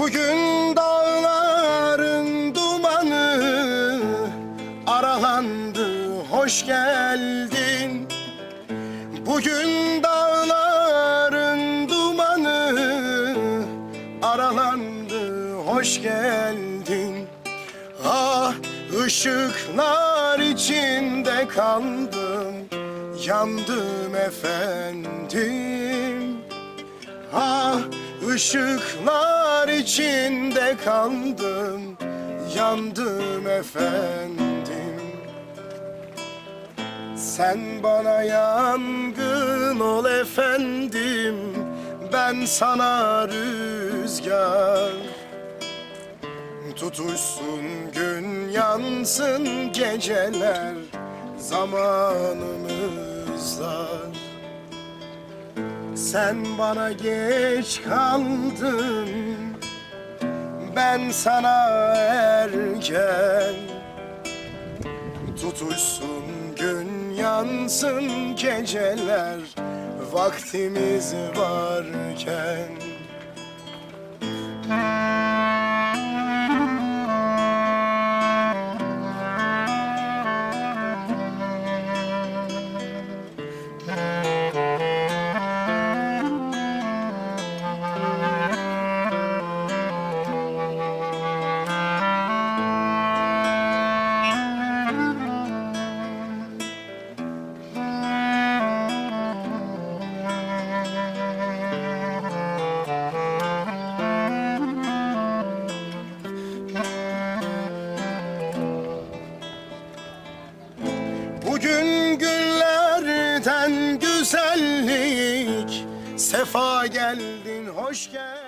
Bugün dağların dumanı aralandı, hoş geldin. Bugün dağların dumanı aralandı, hoş geldin. Ah ışıklar içinde kaldım, yandım efendim. Ah ışıklar içinde kaldım Yandım efendim. Sen bana yangın ol efendim Ben sana rüzgar. Tutuşsun gün yansın geceler Zamanımızda sen bana geç kaldın. Ben sana erken Tutuşsun gün yansın geceler Vaktimiz varken Bugün günlerden güzellik. Sefa geldin hoş geldin.